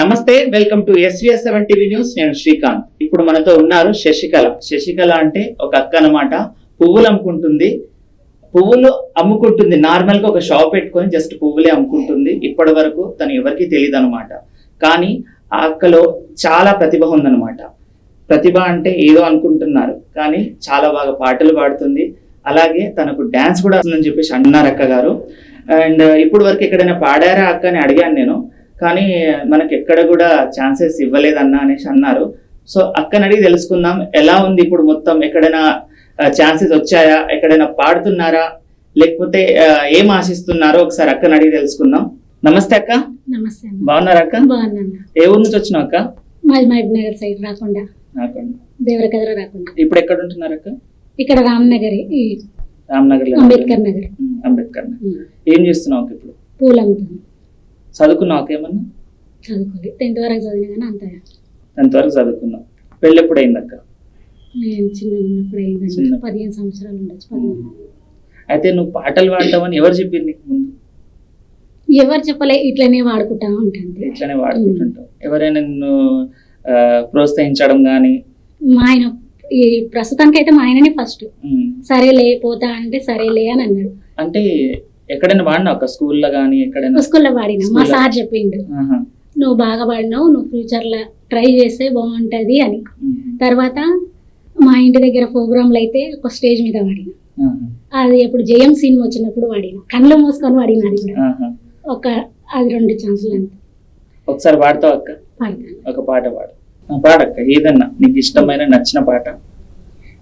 నమస్తే welcome to SVS seven TV news. నేను శ్రీకాంత్. ఇప్పుడు మనతో ఉన్నారు శశికళ. శశికళ అంటే ఒక అక్క అనమాట పువ్వులు అమ్ముకుంటుంది. పువ్వులు అమ్ముకుంటుంది. నార్మల్గా ఒక షాప్ పెట్టుకొని జస్ట్ పువ్వులే అమ్ముకుంటుంది. ఇప్పటి వరకు తను ఎవరికి తెలియదు అనమాట కానీ ఆ అక్కలో చాలా ప్రతిభ ఉందన్నమాట. ప్రతిభ అంటే ఏదో అనుకుంటున్నారు. కానీ చాలా బాగా పాటలు పాడుతుంది. అలాగే తనకు డాన్స్ కూడా వస్తుందని చెప్పేసి అన్నారు అక్క గారు అండ్ ఇప్పుడు వరకు ఎక్కడైనా పాడారా అక్క అని అడిగాను నేను. కానీ మనకి ఎక్కడ కూడా ఛాన్సెస్ ఇవ్వలేదన్నా అనేసి అన్నారు. సో అక్కని అడిగి తెలుసుకుందాం ఎలా ఉంది ఇప్పుడు మొత్తం? ఎక్కడైనా ఛాన్సెస్ వచ్చాయా? ఎక్కడైనా పాడుతున్నారా? లేకపోతే ఏం ఆశిస్తున్నారో ఒకసారి అక్కని అడిగి తెలుసుకుందాం. నమస్తే అక్క. నమస్తే బాగున్నారా అక్క? ఏ ఊరు నుంచి వచ్చినావు అక్క? మాది మహబూబ్ నగర్ సైడ్ రాకుండా. దేవరకద్ర రాకుండా. ఇప్పుడు ఎక్కడ ఉంటున్నారు అక్క? ఇక్కడ రామ్నగర్ రామ్నగర్ అంబేద్కర్ నగర్. అంబేద్కర్ నగర్. ఏం చేస్తున్నావు ఇప్పుడు? పూలు అమ్ముతాను చదువుకున్నావు ఏమన్నా చదువుకోలేదు టెన్త్ వరకు చదివిన కానీ అంత అంతవరకు చదువుకున్నావు. పెళ్ళి ఎప్పుడు అయింది అక్క నేను చిన్నగా ఉన్నప్పుడు అయిందండి చిన్న- పదిహేను సంవత్సరాలు ఉండొచ్చు పదిహేను. అయితే నువ్వు పాటలు పాడతావని ఎవరు చెప్పారు నీకు ముందు? ఎవరు చెప్పలే ఇట్లనే వాడుకుంటా ఉంటాను ఇట్లనే వాడుకుంటుంటావు. ఎవరైనా నిన్ను ఆ, ప్రోత్సహించడం కానీ మా ఆయన ఈ ప్రస్తుతానికి అయితే మా ఆయననే ఫస్ట్. సరేలే పోతా అంటే సరేలే అని అన్నాడు. అంటే ఎక్కడైనా వాడినావు ఒక స్కూల్లో కానీ ఎక్కడైనా? స్కూల్లో వాడిన. మా? సార్ చెప్పిండు. నువ్వు బాగా పాడినావు నువ్వు ఫ్యూచర్లో ట్రై చేస్తే బాగుంటది అని. తర్వాత మా ఇంటి దగ్గర ప్రోగ్రాంలు అయితే ఒక స్టేజ్ మీద వాడిన. అది ఎప్పుడు జయం సినిమా వచ్చినప్పుడు వాడిన. కళ్ళు మూసుకొని వాడిన అది కూడా. ఒక అది రెండు ఛాన్సులు అంత. ఒకసారి పాడతావు అక్క? ఒక పాట పాడు. పాడక్క ఏదన్నా నీకు ఇష్టమైన నచ్చిన పాట?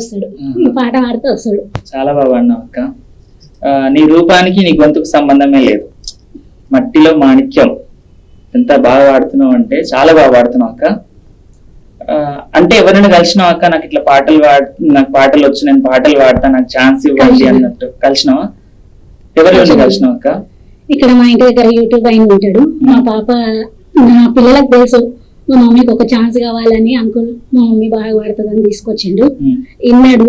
వస్తాడు పాట పాడితే వస్తాడు. చాలా బాగా పాడినావు అక్క. నీ రూపానికి నీ గొంతుకు సంబంధమే లేదు. మట్టిలో మాణిక్యం. ఎంత బాగా పాడుతున్నావు అంటే చాలా బాగా పాడుతున్నావు అక్క. అంటే ఎవరైనా కలిసినావు అక్క? నాకు ఇట్లా పాటలు పాడు నాకు పాటలు వచ్చు నేను పాటలు పాడతా నాకు ఛాన్స్ ఇవ్వండి. అన్నట్టు కలిసినావా? కలిసిన. కలిసినావు అక్క? ఇక్కడ మా ఇంటి దగ్గర యూట్యూబ్ ఆయన ఉంటాడు. మా పాప నా పిల్లలకు తెలుసు. మా మమ్మీకి ఒక ఛాన్స్ కావాలని అంకుల్ మా మమ్మీ బాగా పడుతుందని తీసుకొచ్చిండు. విన్నాడు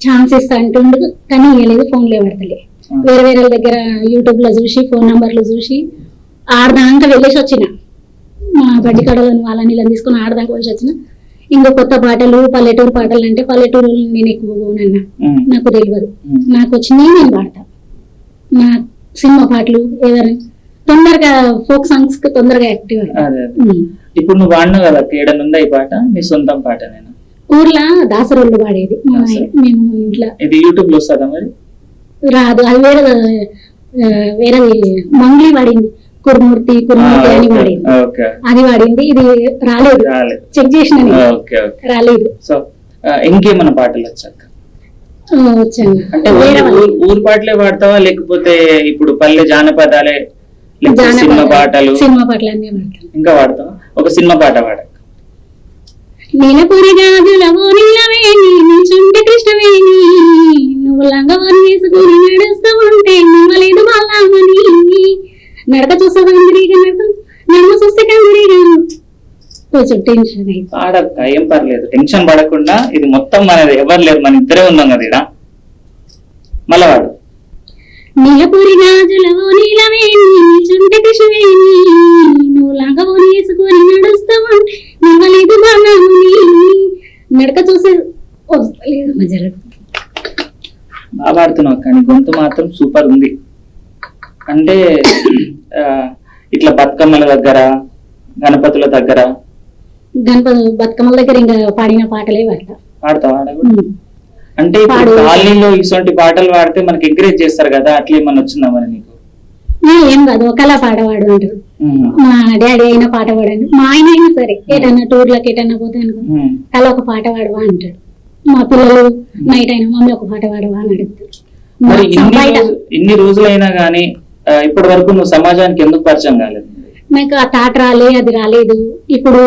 ఛాన్స్ ఇస్తా అంటుండు కానీ ఇవ్వలేదు ఫోన్లే పడతలే. వేరే వేరే దగ్గర యూట్యూబ్లో చూసి ఫోన్ నంబర్లు చూసి ఆడదాకా వెళ్ళేసి వచ్చిన మా బడ్డి కడలను వాళ్ళని ఇలా తీసుకుని ఆడదాకా వెళ్ళి వచ్చిన ఇంకా కొత్త పాటలు పల్లెటూరు పాటలు అంటే పల్లెటూరు నేను ఎక్కువ పోనన్నా. నాకు తెలియదు. నాకు వచ్చినాయి నేను పాడతా నా సినిమా పాటలు ఎవరు తొందరగా ఫోక్ సాంగ్స్కి తొందరగా యాక్టివ్ అదే. ఇప్పుడు నువ్వు వాడినావు కదా ఏడనుందా ఈ పాట? నీ సొంతం పాట నేను. ఊర్లో దాసరోళ్ళు దాసరోళ్ళు. మేము ఇంట్లో ఇది యూట్యూబ్లో వస్తుందా మరి? రాదు. అది వేరే ఆ, వేరేది మంగ్లీ పాడింది కురుమూర్తి కురుమూర్తి అని ఓకే. అది పాడింది ఇది రాలేదు. చెక్ చేసిన రాలేదు. సో ఆ, ఇంకేమన్నా పాటలు వచ్చాక అంటే వేరే ఊరు- పాటలే పాడతావా లేకపోతే ఇప్పుడు పల్లె జానపదాలే సినిమా పాటలు. సినిమా పాటలు అన్నీ పాడతాను. ఇంకా పాడతావా? ఒక సినిమా పాట పాడ. నీలపురి గాజులవో నీలవేణి నిల్చుంటే కృష్ణవేణి నువ్వు లంగవని వేసుకుని నడుస్తూ ఉంటే నమ్మలేదు బాలామని నడక చూస్తే కందిరిగా నడక నడుమ చూస్తే కందిరిగా కొంచెం టెన్షన్ పాడక్క ఏం పర్లేదు. టెన్షన్ పడకుండా ఇది మొత్తం మనది ఎవరు లేరు మన ఇద్దరే ఉన్నాం కదా ఇక్కడ మళ్ళా వాడు నీలపురి గాజులవో నీలవేణి నిల్చుంటే కృష్ణవేణి నువ్వు లంగవని వేసుకుని నడుస్తూ ఉంటే నమ్మలేదు బాలామని నడక చూస్తే వస్తలేదు మధ్యలో బాగా పాడుతున్నావు అక్క నీ గొంతు మాత్రం సూపర్ ఉంది. అంటే ఇట్లా బతుకమ్మల దగ్గర గణపతుల దగ్గర. గణపతి బతుకమ్మల దగ్గర ఇంకా పాడిన పాటలే పాడతా. పాడతావా. అంటే ఇప్పుడు పాడు. కాలనీలో ఇటువంటి పాటలు పాడితే మనకి ఎంకరేజ్ చేస్తారు కదా అట్లా ఏమన్నా వచ్చిందా మరి నీకు "ఏ, కాదు ఒకలా పాట పాడు అంటారు ఉమ్, మా డాడీ అయినా పాట పాడండి. మా ఆయన అయినా సరే ఎటన్నా టూర్లకు ఎటన్నా పోతే అనుకో ఉమ్. అలా ఒక పాట పాడవా అంటాడు. మా పిల్లలు నైట్ అయినా మమ్మీ ఒక పాట పాడవా అని అడుగుతారు. మరి ఇన్ని రోజులైనా గానీ ఇప్పటి వరకు నువ్వు సమాజానికి ఎందుకు పరిచయం కాలేదు? నాకు ఆ తాట రాలే అది రాలేదు. ఇప్పుడు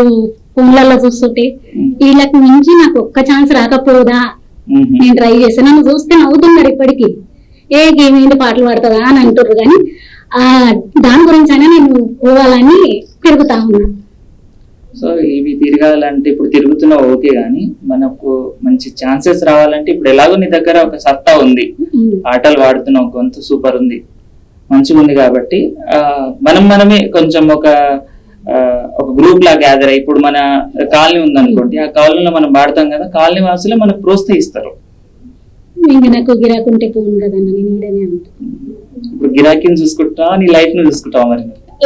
ఫోన్లలో చూస్తుంటే వీళ్ళకి మించి నాకు ఒక్క ఛాన్స్ రాకపోదా? నేను ట్రై చేస్తే నన్ను చూస్తే నవ్వుతున్నారు ఇప్పటికీ. ఏ గేమ్ ఏంటి పాటలు పాడుతుందా అని అంటారు కానీ ఆ దాని గురించి అయినా నేను పోవాలని తిరుగుతా ఉన్నా. సో ఇవి తిరగాలంటే ఇప్పుడు తిరుగుతున్నావు ఓకే గానీ మనకు మంచి ఛాన్సెస్ రావాలంటే ఇప్పుడు ఎలాగో నీ దగ్గర ఒక సత్తా ఉంది. పాటలు పాడుతున్నావు గొంతు సూపర్ ఉంది. మంచిగా ఉంది కాబట్టి ఆ, మనం మనమే కొంచెం ఒక ఒక గ్రూప్ లా గ్యాదర్ అయ్యి ఇప్పుడు మన కాలనీ ఉందనుకోండి ఆ కాలనీలో మనం పాడతాం కదా కాలనీ వాసులే మనకు ప్రోత్సహిస్తారు. ఇంకా నాకు గిరాకుంటే పోను కదన్న నేను ఈడనే ఉంటా. ఇప్పుడు గిరాకీని చూసుకుంటా నీ లైఫ్ని చూసుకుంటావా మరి?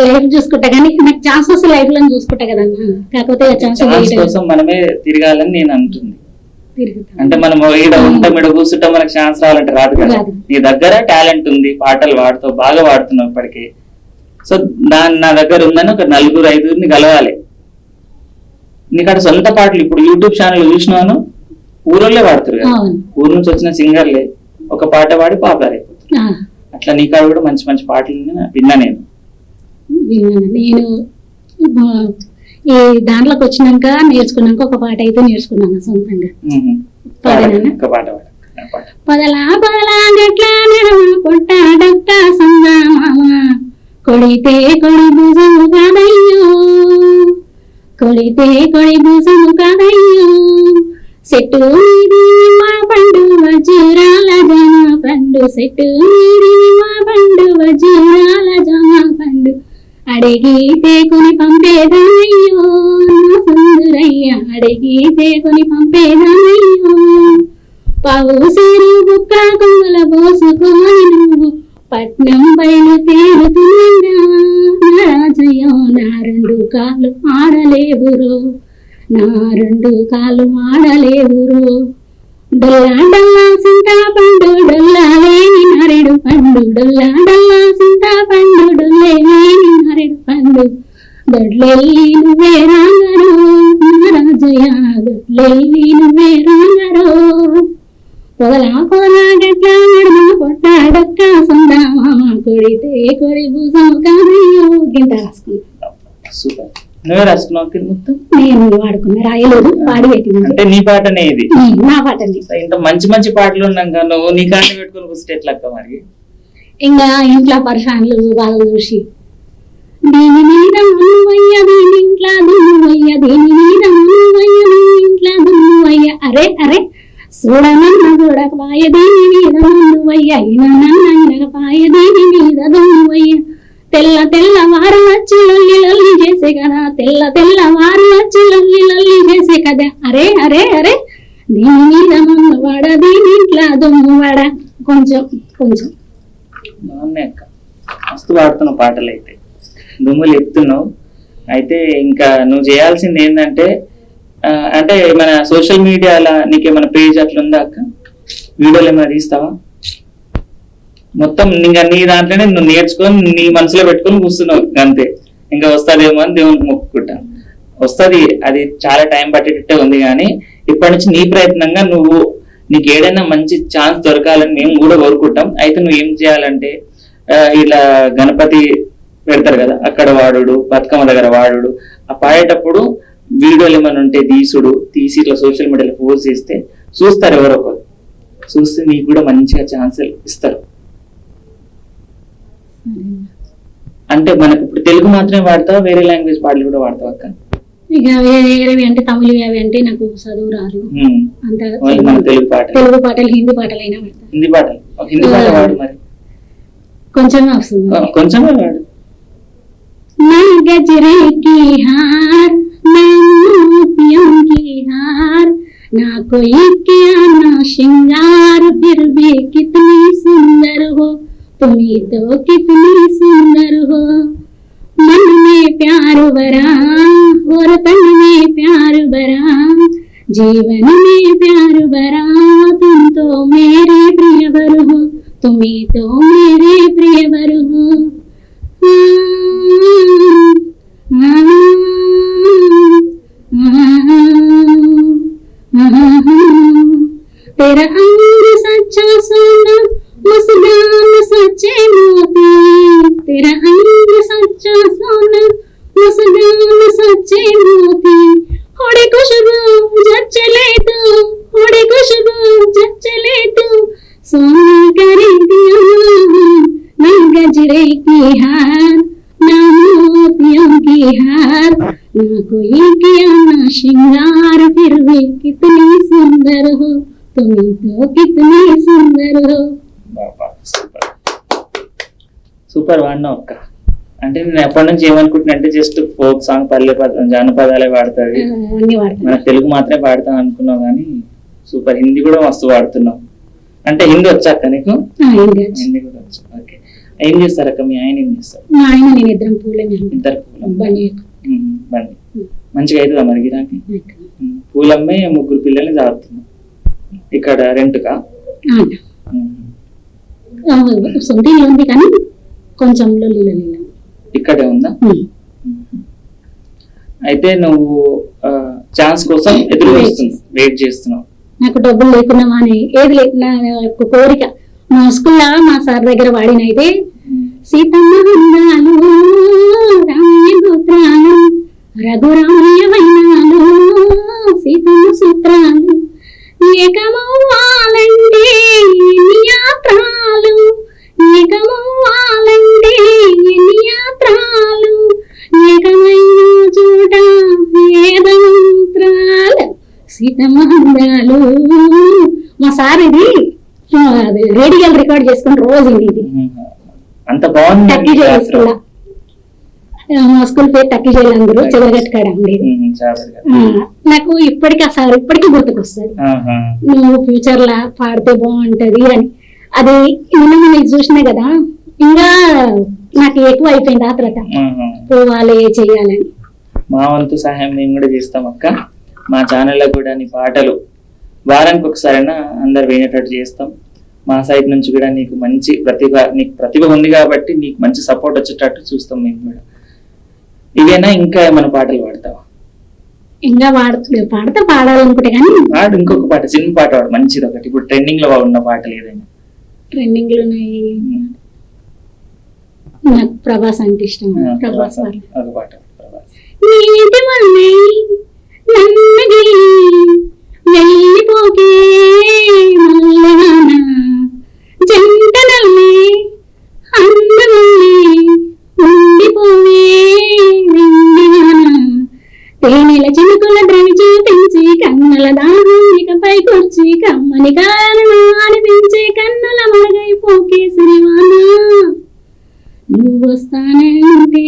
లైఫ్ చూసుకుంటా కానీ నాకు ఛాన్స్ వస్తే లైఫ్లో చూసుకుంటా కదన్నా కాకపోతే ఛాన్స్ కోసం మనమే తిరగాలని నేను అంటుంది. అంటే మనం ఈడ ఉంటాం ఈడ కూర్చుంటాం మనకు ఛాన్స్ రావాలంటే రాదు కదా. నీ దగ్గర టాలెంట్ ఉంది పాటలు పాడుతావు బాగా పాడుతున్నావు ఇప్పటికే. సో దాని నా దగ్గర ఉందని ఒక నలుగురు ఐదుగురిని కలవాలి. నీకు అక్కడ సొంత పాటలు ఇప్పుడు యూట్యూబ్ ఛానల్ చూసినాను. ఊరోళ్ళే పాడుతారు కదా. ఊరు నుంచి వచ్చిన సింగర్లే. ఒక పాట పాడి పాపులర్ అయిపోతారు అట్లా నీ కాడ కూడా మంచి మంచి పాటలు విన్నా నేను. నేను ఈ దాంట్లోకి వచ్చినాక నేర్చుకున్నాక ఒక పాట అయితే నేర్చుకున్నాను సొంతంగా. పాట పదలా పదలా గట్ల నడమ కొట్ట డక్క సంగా మామ. కొడితే కొడి భుజము కాదయ్యో. కొడితే కొడి భుజము కాదయ్యో. చెట్టు మా పండు వజ్రాల జమ పండు. చెట్టు మా పండు వజ్రాల జమ పండు. అడిగితే కొని పంపేదానయ్యో. నా సుందరయ్య అడిగితే కొని పంపేదానయ్యో. పావు సిరు బుక్క కొమ్మల పోసుకొని పట్నం పైన రాజయం నా రెండు కాలు ఆడలేవురు. నా రెండు కాలు ఆడలేవురు. డొల్లా డల్లా సింతా పండు డొల్లా లేని నరెడు పండు. డొల్లా డల్లా సింతా పండు డొల్లే లేని నరెడు పండు. దొడ్లెల్లి నువ్వే రాంగరో. నా రాజయ్య నువ్వే రాంగరో. నడుమ కొట్టాడక్క కొడితే భుజం గింత సూపర్. నువ్వే రాసుకున్నావు మొత్తం? నేను వాడుకున్నా రాయలేదు పాడి అంటే నీ పాటనే ఇది? నా పాటండి సో ఇంత మంచి మంచి పాటలు ఉన్నాక నువ్వు నీ కాళ్ళు పెట్టుకుని కూర్చుంటే ఎట్లా అక్క మరి. ఇంకా ఇంట్లో పరిశాన్లు బాగా చూసి దీని మీద మనువయ్య దీని ఇంట్లో దున్నువయ్య దీని మీద మనువయ్య దీని ఇంట్లో దున్నువయ్య అరే అరే చూడనన్న చూడకపాయ మీద మీద తెల్ల తెల్ల వారు వచ్చి లొల్లి లొల్లి చేసే కదా తెల్ల తెల్ల వారు వచ్చి లొల్లి లొల్లి చేసే కదా. అరే అరే అరే దీని మీద మన్నువాడ దీని ఇంట్లో వాడ కొంచెం కొంచెం. బాగున్నాయి అక్క. మస్తు పాడుతున్న పాటలు అయితే దుమ్ములు ఎత్తున్నావు. అయితే ఇంకా నువ్వు చేయాల్సింది ఏంటంటే అంటే మన సోషల్ మీడియాలో నీకేమైనా పేజ్ అట్లా ఉందా అక్క వీడియోలు ఏమైనా తీస్తావా? మొత్తం ఇంకా నీ దాంట్లోనే నువ్వు నేర్చుకొని నీ మనసులో పెట్టుకొని కూర్చున్నావు అంతే. ఇంకా వస్తుందేమో అని దేవునికి మొక్కుకుంటా. వస్తుంది అది చాలా టైం పట్టేటట్టే ఉంది కానీ ఇప్పటి నుంచి నీ ప్రయత్నంగా నువ్వు నీకు ఏదైనా మంచి ఛాన్స్ దొరకాలని మేము కూడా కోరుకుంటాం. అయితే నువ్వు ఏం చేయాలంటే ఇలా గణపతి పెడతారు కదా అక్కడ వాడుడు బతుకమ్మ దగ్గర వాడుడు ఆ పాడేటప్పుడు వీడియోలు ఏమైనా ఉంటే తీసుడు తీసి ఇట్లా సోషల్ మీడియాలో పోస్ట్ చేస్తే చూస్తారు ఎవరో ఒకరు. చూస్తే మీకు కూడా మంచిగా ఛాన్సులు ఇస్తారు. అంటే మనకు ఇప్పుడు తెలుగు మాత్రమే వాడతావా? వేరే లాంగ్వేజ్ పాటలు కూడా వాడతావు అక్క? ఇక వేరేవి అంటే తమిళ అవి అంటే నాకు చదువు రాదు. అంత తెలుగు పాటలు. తెలుగు పాటలు హిందీ పాటలు అయినా హిందీ పాటలు. హిందీ పాటలు వాడు మరి. కొంచెమే వస్తుంది. కొంచెమే వాడు. గజరే కి హాత్ हार। ना कोई क्या, ना श्रृंगार, फिर भी कितनी सुंदर हो। तुम ही तो कितनी सुंदर हो। मन में प्यार भरा और तन में प्यार भरा। जीवन में प्यार भरा, तुम तो मेरे प्रियवर हो। तुम ही तो मोतियों की हार ना कोई किया ना श्रृंगार फिर भी कितनी सुंदर हो तुम तो कितनी सुंदर हो బాబా సూపర్ సూపర్ వాడినావు అక్క అంటే నేను ఎప్పటి నుంచి ఏమనుకుంటున్నా అంటే జస్ట్ ఫోక్ సాంగ్ పల్లె పద జానపదాలే పాడుతుంది అన్ని వాడతాను మన తెలుగు మాత్రమే పాడతాను అనుకున్నావు కానీ సూపర్ హిందీ కూడా మస్తు వాడుతున్నావు అంటే హిందీ వచ్చాక నీకు హిందీ కూడా వచ్చు ఓకే ఏం చేస్తారు అక్క మీ ఆయన ఏం చేస్తారు? మా ఆయన నేను ఇద్దరం పూలే ఇద్దరు పూలం బండి మంచిగా అవుతుందా మరి గిరాకీ? పూలమ్మే ముగ్గురు పిల్లల్ని జాగ్రత్తున్నాం ఇక్కడ రెంట్కా? సొంత ఇల్లు ఉంది కానీ కొంచెం ఇక్కడే ఉందా. అయితే నువ్వు ఛాన్స్ కోసం ఎదురు చూస్తున్నావు వెయిట్ చేస్తున్నావు. నాకు డబ్బులు లేకున్నా అని ఏది లేదు నా యొక్క కోరిక. మా స్కూల్లో మా సార్ దగ్గర వాడినైతే ఉమ్. సీతమ్మ వందాలు రామయ్య గోత్రాలు రఘురామయ్య వైనాలు సీతమ్మ సూత్రాలు ఏకమవ్వాలంటే ఎన్ని యాత్రాలు ఏకమవ్వాలంటే ఎన్ని యాత్రాలు ఏకమైన చూడ వేదమంత్రాలు సీతమ్మ మా సార్ ఇది రేడియోలు రికార్డ్ చేసుకుని రోజు ఇది. అంత బాగుంది. టక్కీ స్కూల్ మా స్కూల్ పేరు టక్కీ జైలు అందరూ చెదరగట్టు కాడ ఉండేది ఉమ్, చాలా కదా. ఆ, నాకు ఇప్పటికీ ఆ సార్ ఇప్పటికీ గుర్తుకొస్తుంది. నువ్వు ఫ్యూచర్ లా పాడితే బాగుంటది అని. అది నిన్న మనం చూసినా కదా ఇంకా నాకు ఎక్కువ అయిపోయింది ఆ తర్వాత. పోవాలి చెయ్యాలని మా వంతు సహాయం మేము కూడా చేస్తాం అక్క. మా ఛానల్లో కూడా నీ పాటలు వారానికి ఒకసారైనా అందరు వినేటట్టు చేస్తాం. మా సైడ్ నుంచి కూడా నీకు మంచి ప్రతిభ నీకు ప్రతిభ ఉంది కాబట్టి నీకు మంచి సపోర్ట్ వచ్చేటట్టు చూస్తాం మేము కూడా. ఇవేనా? ఇంకా ఏమైనా పాటలు పాడతావా? ఇంకా వాడుతుంది పాడితే పాడాలనుకుంటే కానీ పాడు ఇంకొక పాట సినిమా పాట పాడు మంచిది ఒకటి. ఇప్పుడు ట్రెండింగ్లో ఉన్న పాటలు ఏదైనా. ట్రెండింగ్లో. నాకు ప్రభాస్ అంటే ఇష్టం. ప్రభాస్ ఒక పాట ప్రభాస్. అనిపించే కన్నుల మరుగైపోకే సిరివాన. నువ్వు వస్తానంటే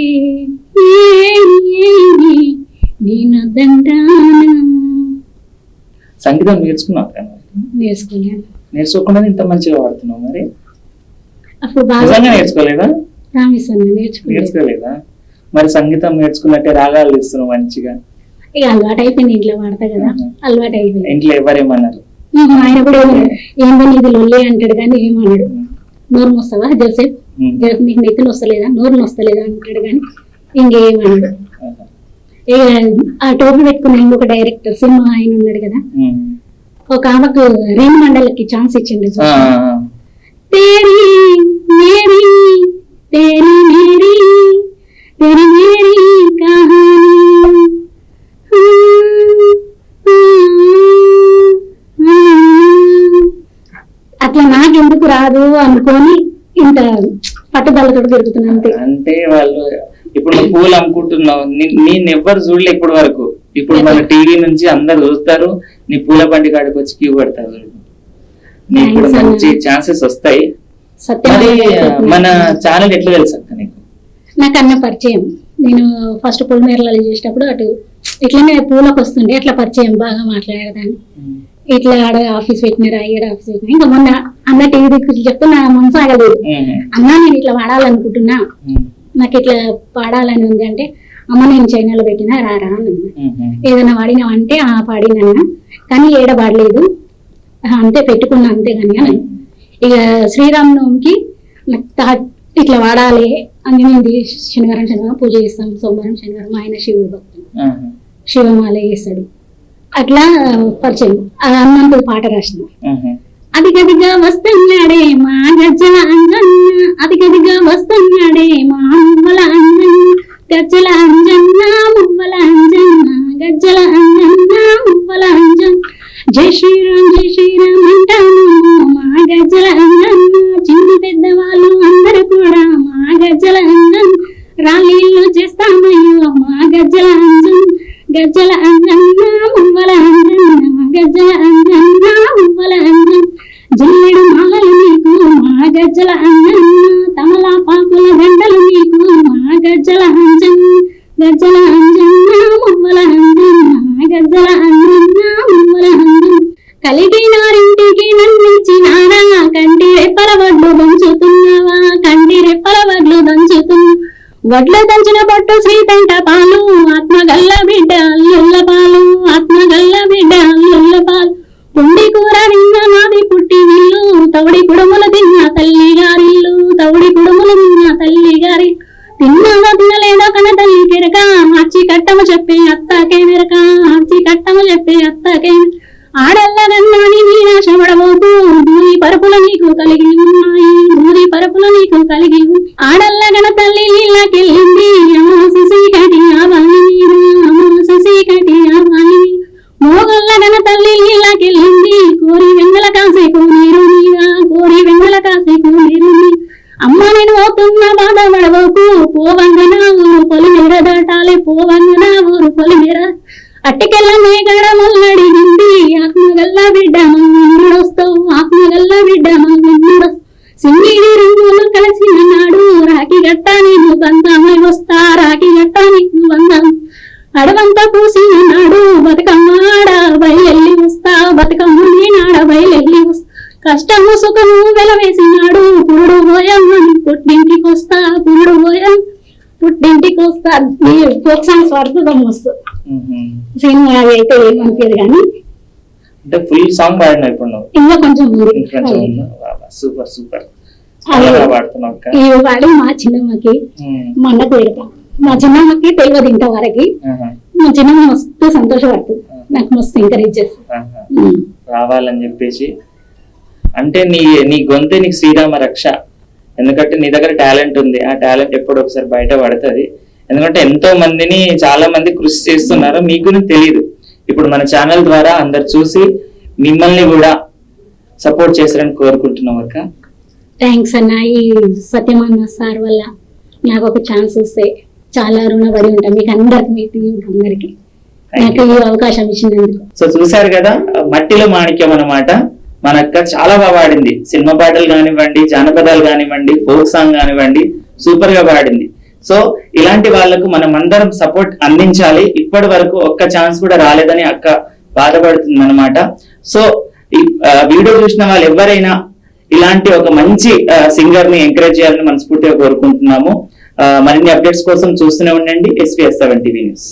ఏమి ఏమి నేనొద్దంటానా సంగీతం నేర్చుకున్నావు నేర్చుకోకుండా ఇంత మంచిగా పాడుతున్నావు మరి. అప్పుడు బాగా నేర్చుకోలేదా? నేర్చుకోలేదు. నేర్చుకోలేదా? మరి సంగీతం నేర్చుకున్నట్టే రాగాలు తీస్తున్నావు మంచిగా. ఇక అలవాటు అయిపోయింది ఇంట్లో వాడతా కదా. అలవాటు అయిపోయింది ఇంట్లో ఎవరేమన్నారు? ఆయన కూడా ఏం పని ఇది లొల్లి అంటాడు కానీ ఏమన్నాడు? నోరు వస్తావా జోసేఫ్ నీకు నెత్తులు వస్తలేదా? నోరు వస్తలేదా అంటాడు కానీ ఇంకేమన్నాడు? ఆ టోపీ పెట్టుకున్న ఇంకొక డైరెక్టర్ సినిమా ఆయన ఉన్నాడు కదా? ఒక ఆమెకు రెండు మండలకి ఛాన్స్ ఇచ్చింది తేరీ తేరీ తేరీ కహానీ రాదు అనుకొని ఇంత పట్టుదలతో తిరుగుతున్నా అంతే. అంటే వాళ్ళు ఇప్పుడు నువ్వు పూలు అమ్ముకుంటున్నావు నేను ఎవ్వరు చూడలే ఇప్పటి వరకు. ఇప్పుడు మన టీవీ నుంచి అందరు చూస్తారు నీ పూల బండి కాడికి వచ్చి క్యూ పెడతారు. నీకు ఇప్పుడు. మంచి ఛాన్సెస్ వస్తాయి. మరి మన ఛానల్ ఎట్లా తెలుసు అక్క నీకు? నాకు అన్న పరిచయం. నేను ఫస్ట్ పొలిమేరలలో చేసేటప్పుడు అటు ఇట్లనే పూలకు వస్తుండే అట్లా పరిచయం బాగా మాట్లాడేదాన్ని. ఇట్లా ఆడ ఆఫీస్ పెట్టినారా ఈడ ఆఫీస్ పెట్టినా ఇంకా మొన్న అన్న టీవీ దిక్కు చెప్తే నా మనసు ఆగలేదు. అన్న నేను ఇట్లా వాడాలనుకుంటున్నా ఉమ్. నాకు ఇట్లా పాడాలని ఉంది అంటే అమ్మ నేను చైనాలో పెట్టినా రారా అని. ఏదైనా వాడినావు అంటే ఆ పాడినన్నా కానీ ఏడ పాడలేదు "ఆహా, అంతే పెట్టుకున్నా అంతే కానీ అని. ఇక శ్రీరామనవమికి నాకు ఇట్లా వాడాలి అంజనేది శనివారం శనివారం పూజ చేస్తాం సోమవారం శనివారం ఆయన శివుడు భక్తుడు. శివమాల చేస్తాడు అట్లా పరిచయం. హనుమంతుడు పాట రాసిన. మ్మ్. అదిగదిగా వస్తున్నాడే మా గజ్జల అంజన్న అదిగదిగా వస్తున్నాడే మా మువ్వల అంజన్న గజ్జల అంజన్న మువ్వల అంజన్న గజ్జల అంజన్న మువ్వల అంజన్న జై శ్రీరామ్ జై శ్రీరామ్ అంటాను. మా గజ్జల అంజన్న చిన్న పెద్దవాళ్ళు అందరూ కూడా మా గజ్జల అంజన్ రాలీళ్ళు చేస్తామయ్యో మా గజ్జల అంజన్ గజ్జల వడ్ల దంచిన పట్టు శ్రీకంఠ పాలు ఆత్మగల్ల బిడ్డ తల్లి అమ్మ సిసి కటి అమ్మ సిసి కటి తల్లి కోరి కాసే కోనేరు నీరా కోరి కాసే కోనేరు అమ్మ నేను పోతున్న పోవంగన ఊరు దాటాలి పోవంగన ఊరు అట్టికెళ్ళ మేగడ ముల్లడిని కష్టము సుఖము వెలవేసినాడు. పురుడు పోయమ్మని పుట్టింటికి వస్తా పురుడు పోయం. పుట్టింటికి వస్తా. ఫోక్ సాంగ్స్ పడుతుందాం వస్తుంది. సినిమా అయితే ఏమనిపించదు కానీ. అంటే ఫుల్ సాంగ్ పాడినావు ఇప్పుడు ఇంకా కొంచెం సూపర్ సూపర్. వాడి మా చిన్నమ్మకి మ్మ్. మా అన్నకు పెడతాం. మా చిన్నమ్మకి తెలియదు ఇంత వరకు మా చిన్నమ్మ మస్తు సంతోషపడుతుంది. నాకు మస్తు ఎంకరేజ్ చేస్తుంది. రావాలని చెప్పేసి అంటే నీ నీ గొంతే నీకు శ్రీరామ రక్ష. ఎందుకంటే నీ దగ్గర టాలెంట్ ఉంది. ఆ టాలెంట్ ఎప్పుడు ఒకసారి బయట పడుతుంది. ఎందుకంటే ఎంతో మందిని చాలా మంది కృషి చేస్తున్నారు మీకు తెలియదు ఇప్పుడు మన ఛానల్ ద్వారా అందరు చూసి మిమ్మల్ని కూడా సపోర్ట్ చేస్తారని కోరుకుంటున్నాం అక్క. థ్యాంక్స్ అన్న. ఈ సత్యమాన సార్ వల్ల నాకు ఒక ఛాన్స్ వస్తే చాలా రుణపడి ఉంటాం. మీకు అందరికి మీ టీం అందరికి. నాకు ఈ అవకాశం ఇచ్చినందుకు. సో చూశారు కదా మట్టిలో మాణిక్యం అన్నమాట. మన అక్క చాలా బాగా పాడింది. సినిమా పాటలు కానివ్వండి జానపదాలు కానివ్వండి ఫోక్ సాంగ్ కానివ్వండి సూపర్గా పాడింది. సో ఇలాంటి వాళ్ళకు మనం అందరం సపోర్ట్ అందించాలి. ఇప్పటి వరకు ఒక్క ఛాన్స్ కూడా రాలేదని అక్క బాధపడుతుంది అనమాట సో వీడియో చూసిన వాళ్ళు ఎవరైనా ఇలాంటి ఒక మంచి సింగర్ని ఎంకరేజ్ చేయాలని మనస్ఫూర్తిగా కోరుకుంటున్నాము. మరిన్ని అప్డేట్స్ కోసం చూస్తూనే ఉండండి. SPS seven TV news